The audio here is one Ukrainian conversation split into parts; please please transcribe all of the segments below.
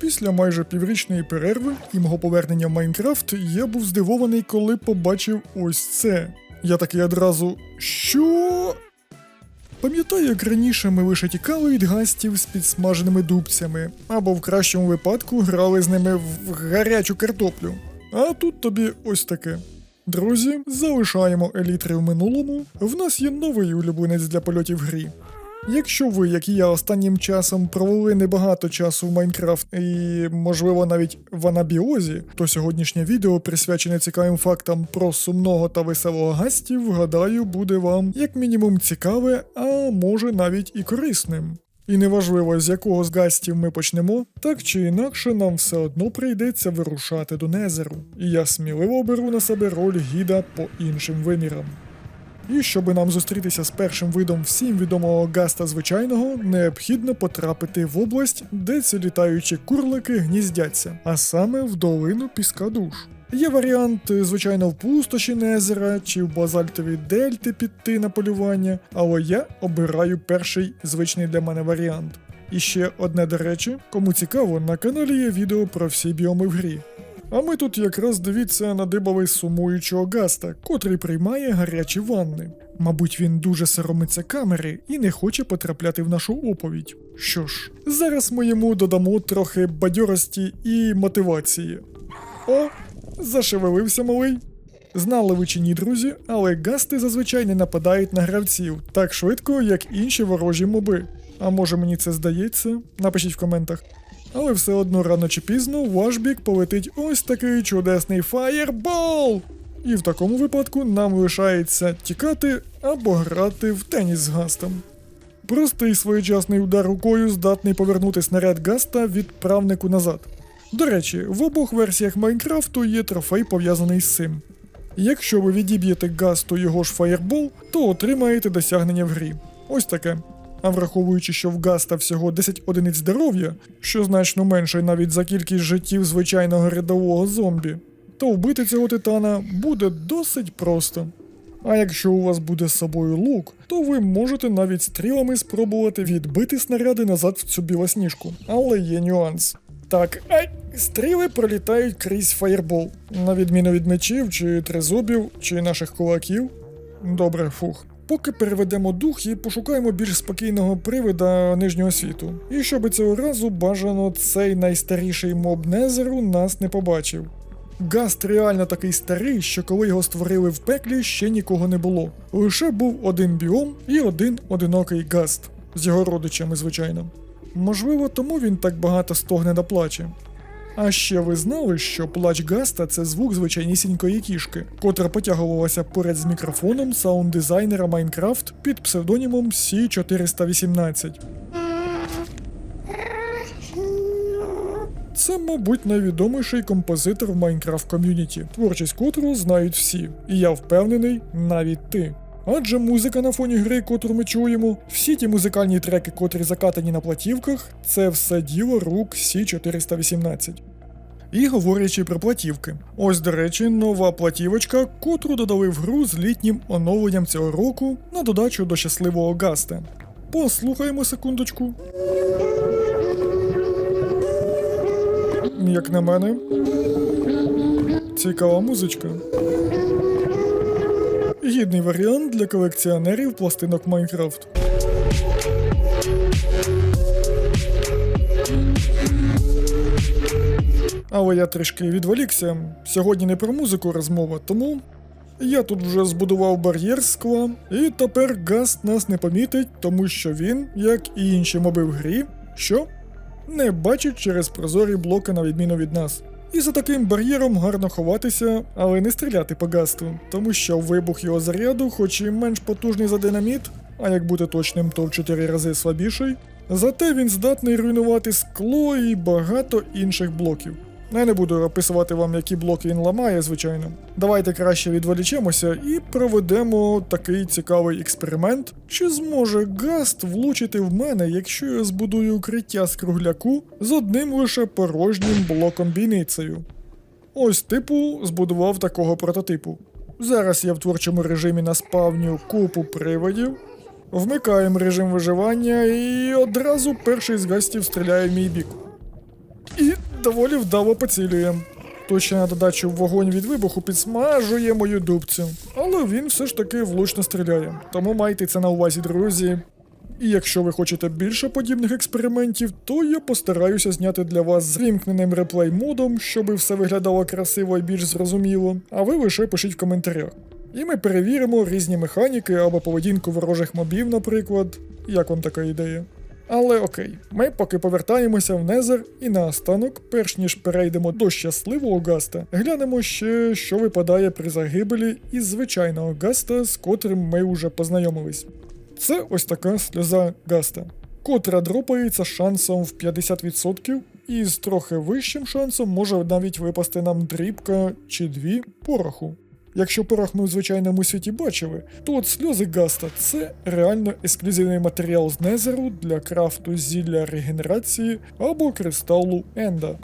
Після майже піврічної перерви і мого повернення в Майнкрафт я був здивований, коли побачив ось це. Я такий одразу. Що? Пам'ятаю, як раніше ми лише тікали від гастів з підсмаженими дубцями, або в кращому випадку грали з ними в гарячу картоплю. А тут тобі ось таке. Друзі, залишаємо елітри в минулому. В нас є новий улюбленець для польотів грі. Якщо ви, як і я, останнім часом провели небагато часу в Майнкрафт і, можливо, навіть в анабіозі, то сьогоднішнє відео, присвячене цікавим фактам про сумного та веселого гастів, гадаю, буде вам як мінімум цікаве, а може навіть і корисним. І неважливо, з якого з гастів ми почнемо, так чи інакше нам все одно прийдеться вирушати до Незеру, і я сміливо беру на себе роль гіда по іншим вимірам. І щоб нам зустрітися з першим видом всім відомого гаста звичайного, необхідно потрапити в область, де ці літаючі курлики гніздяться, а саме в долину піска душ. Є варіант, звичайно, в пустоші Незера чи в базальтовій дельти піти на полювання, але я обираю перший звичний для мене варіант. І ще одне до речі, кому цікаво, на каналі є відео про всі біоми в грі. А ми тут якраз дивіться на дибовий сумуючого гаста, котрий приймає гарячі ванни. Мабуть, він дуже соромиться камери і не хоче потрапляти в нашу оповідь. Що ж, зараз ми йому додамо трохи бадьорості і мотивації. О, зашевелився малий. Знали ви чи ні, друзі, але гасти зазвичай не нападають на гравців так швидко, як інші ворожі моби. А може мені це здається? Напишіть в коментах. Але все одно рано чи пізно в ваш бік полетить ось такий чудесний фаєрбол! І в такому випадку нам лишається тікати або грати в теніс з гастом. Простий своєчасний удар рукою здатний повернути снаряд гаста відправнику назад. До речі, в обох версіях Майнкрафту є трофей пов'язаний з цим. Якщо ви відіб'єте гасту його ж фаєрбол, то отримаєте досягнення в грі. Ось таке. А враховуючи, що в Гаста всього 10 одиниць здоров'я, що значно менше навіть за кількість життів звичайного рядового зомбі, то вбити цього титана буде досить просто. А якщо у вас буде з собою лук, то ви можете навіть стрілами спробувати відбити снаряди назад в цю білосніжку. Але є нюанс. Так, ай, стріли пролітають крізь фаєрбол, на відміну від мечів чи тризубів, чи наших кулаків. Добре, фух. Поки переведемо дух і пошукаємо більш спокійного привида нижнього світу. І щоб цього разу бажано цей найстаріший моб Незеру нас не побачив. Гаст реально такий старий, що коли його створили в пеклі, ще нікого не було. Лише був один біом і один одинокий гаст з його родичами, звичайно. Можливо, тому він так багато стогне та плаче. А ще ви знали, що плач Гаста це звук звичайнісінької кішки, котра потягувалася поряд з мікрофоном саунд-дизайнера Майнкрафт під псевдонімом C418. Це, мабуть, найвідоміший композитор в Майнкрафт ком'юніті, творчість котрого знають всі, і я впевнений, навіть ти. Адже музика на фоні гри, котру ми чуємо, всі ті музикальні треки, котрі закатані на платівках, це все діло рук C418. І говорячи про платівки, ось до речі, нова платівочка, котру додали в гру з літнім оновленням цього року на додачу до щасливого Гаста. Послухаємо секундочку. Як на мене, цікава музичка. Гідний варіант для колекціонерів пластинок Майнкрафт. Але я трішки відволікся. Сьогодні не про музику розмова, тому я тут вже збудував бар'єр скла, і тепер Гаст нас не помітить, тому що він, як і інші моби в грі, що не бачить через прозорі блоки на відміну від нас. І за таким бар'єром гарно ховатися, але не стріляти по гасту, тому що вибух його заряду, хоч і менш потужний за динаміт, а як бути точним, то в 4 рази слабіший, зате він здатний руйнувати скло і багато інших блоків. Я не буду описувати вам, які блоки він ламає, звичайно. Давайте краще відволічемося і проведемо такий цікавий експеримент. Чи зможе Гаст влучити в мене, якщо я збудую укриття з кругляку з одним лише порожнім блоком бійницею? Ось типу збудував такого прототипу. Зараз я в творчому режимі наспавню купу приводів. Вмикаємо режим виживання і одразу перший з гастів стріляє в мій бік. І доволі вдало поцілює. Точно на додачу вогонь від вибуху підсмажує мою дубцю. Але він все ж таки влучно стріляє. Тому майте це на увазі, друзі. І якщо ви хочете більше подібних експериментів, то я постараюся зняти для вас з вімкненим реплей модом, щоб все виглядало красиво і більш зрозуміло, а ви лише пишіть в коментарях. І ми перевіримо різні механіки або поведінку ворожих мобів, наприклад. Як вам така ідея? Але окей, ми поки повертаємося в Незер, і наостанок, перш ніж перейдемо до щасливого гаста, глянемо ще, що випадає при загибелі із звичайного гаста, з котрим ми вже познайомились. Це ось така сльоза гаста, котра дропається шансом в 50% і з трохи вищим шансом може навіть випасти нам дрібка чи дві пороху. Якщо порох ми в звичайному світі бачили, то от сльози Гаста це реально ексклюзивний матеріал з Незеру для крафту зілля регенерації або кристалу Енда.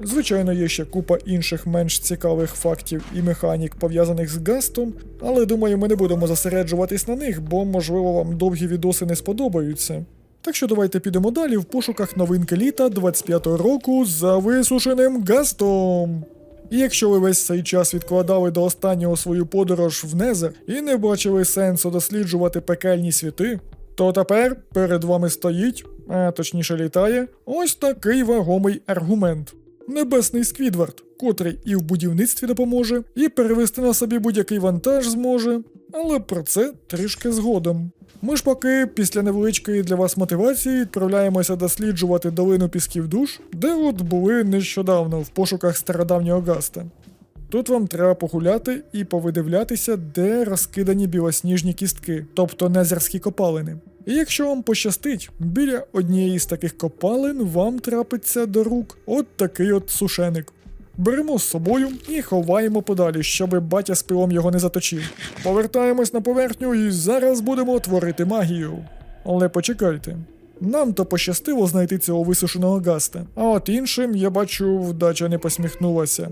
Звичайно, є ще купа інших менш цікавих фактів і механік пов'язаних з Гастом, але думаю, ми не будемо зосереджуватись на них, бо, можливо, вам довгі відоси не сподобаються. Так що давайте підемо далі в пошуках новинки літа 25-го року за висушеним Гастом. І якщо ви весь цей час відкладали до останнього свою подорож в Незер і не бачили сенсу досліджувати пекельні світи, то тепер перед вами стоїть, а точніше літає, ось такий вагомий аргумент. Небесний Сквідвард, котрий і в будівництві допоможе, і перевести на собі будь-який вантаж зможе, але про це трішки згодом. Ми ж поки після невеличкої для вас мотивації відправляємося досліджувати долину пісків душ, де от були нещодавно в пошуках стародавнього гаста. Тут вам треба погуляти і повидивлятися, де розкидані білосніжні кістки, тобто незерські копалини. І якщо вам пощастить, біля однієї з таких копалин вам трапиться до рук от такий от сушеник. Беремо з собою і ховаємо подалі, щоб батя з пилом його не заточив. Повертаємось на поверхню і зараз будемо творити магію. Але почекайте. Нам то пощастило знайти цього висушеного гаста, а от іншим, я бачу, вдача не посміхнулася.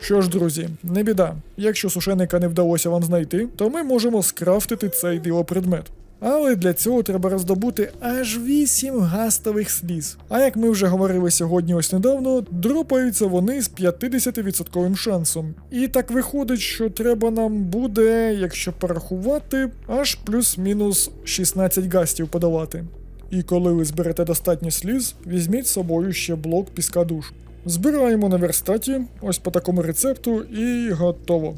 Що ж, друзі, не біда. Якщо сушеника не вдалося вам знайти, то ми можемо скрафтити цей ділопредмет. Але для цього треба роздобути аж 8 гастових сліз. А як ми вже говорили сьогодні ось недавно, дропаються вони з 50% шансом. І так виходить, що треба нам буде, якщо порахувати, аж плюс-мінус 16 гастів подавати. І коли ви зберете достатньо сліз, візьміть з собою ще блок піска душ. Збираємо на верстаті, ось по такому рецепту, і готово.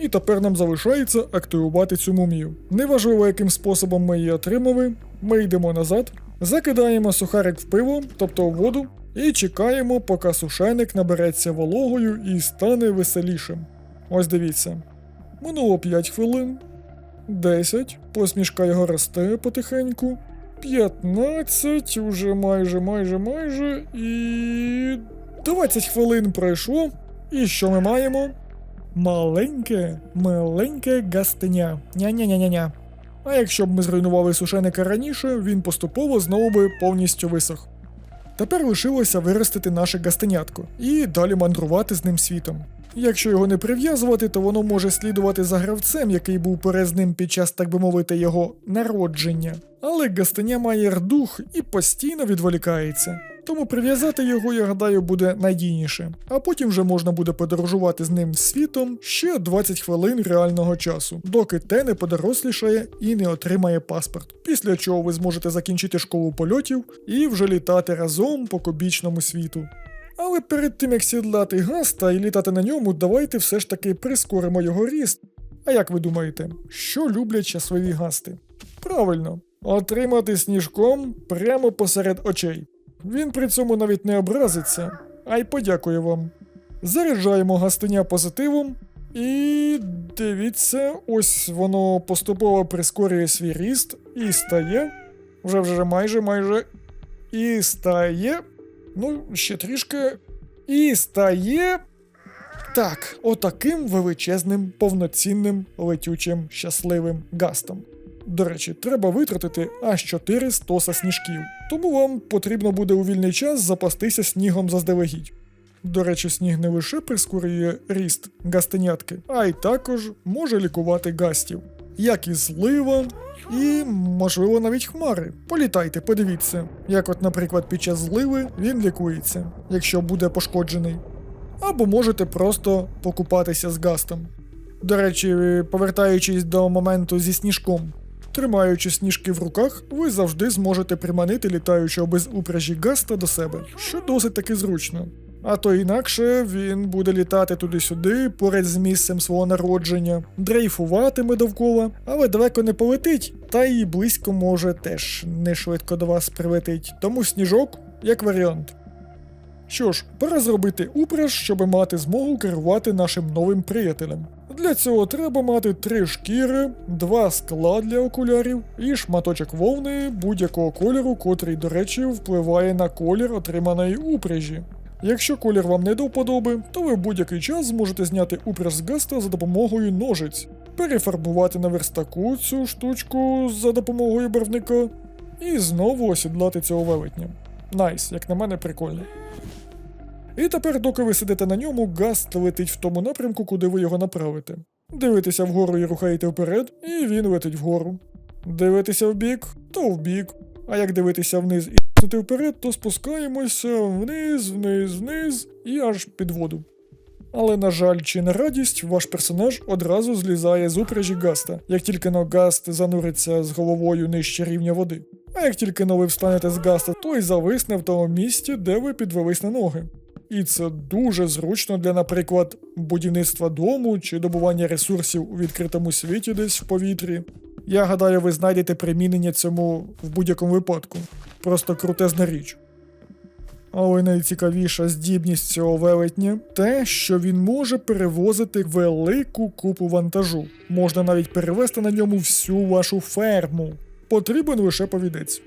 І тепер нам залишається активувати цю мумію. Неважливо, яким способом ми її отримали, ми йдемо назад, закидаємо сухарик в пиво, тобто в воду, і чекаємо, поки сушеник набереться вологою і стане веселішим. Ось дивіться. Минуло 5 хвилин, 10, посмішка його росте потихеньку, 15, уже майже, майже, майже, і 20 хвилин пройшло. І що ми маємо? Маленьке, маленьке гастеня. Ня-ня-ня-ня-ня. А якщо б ми зруйнували сушеника раніше, він поступово знову би повністю висох. Тепер лишилося виростити наше гастенятко і далі мандрувати з ним світом. Якщо його не прив'язувати, то воно може слідувати за гравцем, який був перед ним під час, так би мовити, його народження. Але гастеня має рдух і постійно відволікається. Тому прив'язати його, я гадаю, буде надійніше. А потім вже можна буде подорожувати з ним світом ще 20 хвилин реального часу, доки те не подорослішає і не отримає паспорт. Після чого ви зможете закінчити школу польотів і вже літати разом по кубічному світу. Але перед тим як сідлати гаста і літати на ньому, давайте все ж таки прискоримо його ріст. А як ви думаєте, що люблять щасливі гасти? Правильно, отримати сніжком прямо посеред очей. Він при цьому навіть не образиться, а й подякує вам. Заряджаємо гастиня позитивом, і дивіться, ось воно поступово прискорює свій ріст і стає. Вже вже майже майже. І стає. Ну, ще трішки. І стає. Так, отаким величезним, повноцінним, летючим, щасливим гастом. До речі, треба витратити аж 4 стоса сніжків, тому вам потрібно буде у вільний час запастися снігом заздалегідь. До речі, сніг не лише прискорює ріст гастенятки, а й також може лікувати гастів, як і злива, і, можливо, навіть хмари. Політайте, подивіться, як, от, наприклад, під час зливи він лікується, якщо буде пошкоджений. Або можете просто покупатися з гастом. До речі, повертаючись до моменту зі сніжком. Тримаючи сніжки в руках, ви завжди зможете приманити літаючого без упряжі гаста до себе, що досить таки зручно. А то інакше він буде літати туди-сюди, поряд з місцем свого народження, дрейфуватиме довкола, але далеко не полетить, та і близько може теж не швидко до вас прилетить. Тому сніжок як варіант. Що ж, пора зробити упряж, щоб мати змогу керувати нашим новим приятелем. Для цього треба мати три шкіри, два скла для окулярів і шматочок вовни будь-якого кольору, котрий, до речі, впливає на колір отриманої упряжі. Якщо колір вам не до вподоби, то ви в будь-який час зможете зняти упряж з гаста за допомогою ножиць, перефарбувати на верстаку цю штучку за допомогою барвника, і знову осідлати цього велетня. Найс, як на мене, прикольно. І тепер, доки ви сидите на ньому, гаст летить в тому напрямку, куди ви його направите. Дивитеся вгору і рухаєте вперед, і він летить вгору. Дивитися вбік, то вбік. А як дивитися вниз і летіти вперед, то спускаємося вниз, вниз, вниз і аж під воду. Але, на жаль, чи на радість, ваш персонаж одразу злізає з упряжі Гаста, як тільки но Гаст зануриться з головою нижче рівня води. А як тільки но ви встанете з Гаста, то й зависне в тому місці, де ви підвелись на ноги. І це дуже зручно для, наприклад, будівництва дому чи добування ресурсів у відкритому світі десь в повітрі. Я гадаю, ви знайдете примінення цьому в будь-якому випадку. Просто крутезна річ. Але найцікавіша здібність цього велетня те, що він може перевозити велику купу вантажу. Можна навіть перевезти на ньому всю вашу ферму. Потрібен лише повідець.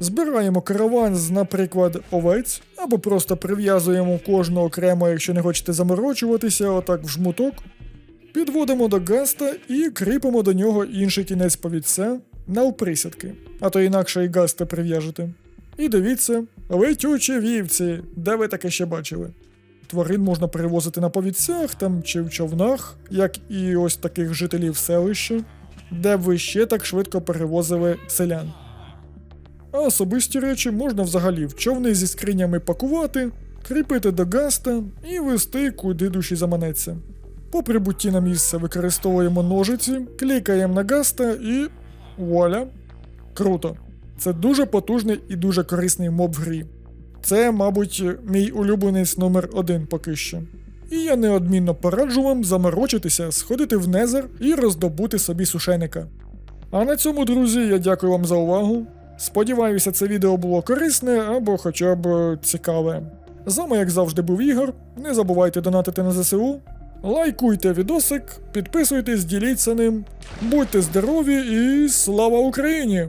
Збираємо караван з, наприклад, овець, або просто прив'язуємо кожну окремо, якщо не хочете заморочуватися, отак в жмуток. Підводимо до гаста і кріпимо до нього інший кінець повідця навприсядки, а то інакше і гаста прив'яжете. І дивіться, летючі вівці, де ви таке ще бачили? Тварин можна перевозити на повідцях там чи в човнах, як і ось таких жителів селища, де б ви ще так швидко перевозили селян. А особисті речі можна взагалі в човни зі скринями пакувати, кріпити до гаста і вести куди душі заманеться. По прибутті на місце використовуємо ножиці, клікаємо на гаста і. вуаля! Круто! Це дуже потужний і дуже корисний моб в грі. Це, мабуть, мій улюбленець номер один поки що. І я неодмінно пораджу вам заморочитися, сходити в Незер і роздобути собі сушеника. А на цьому, друзі, я дякую вам за увагу. Сподіваюся, це відео було корисне або хоча б цікаве. З вами, як завжди, був Ігор. Не забувайте донатити на ЗСУ. Лайкуйте відосик, підписуйтесь, діліться ним. Будьте здорові і слава Україні!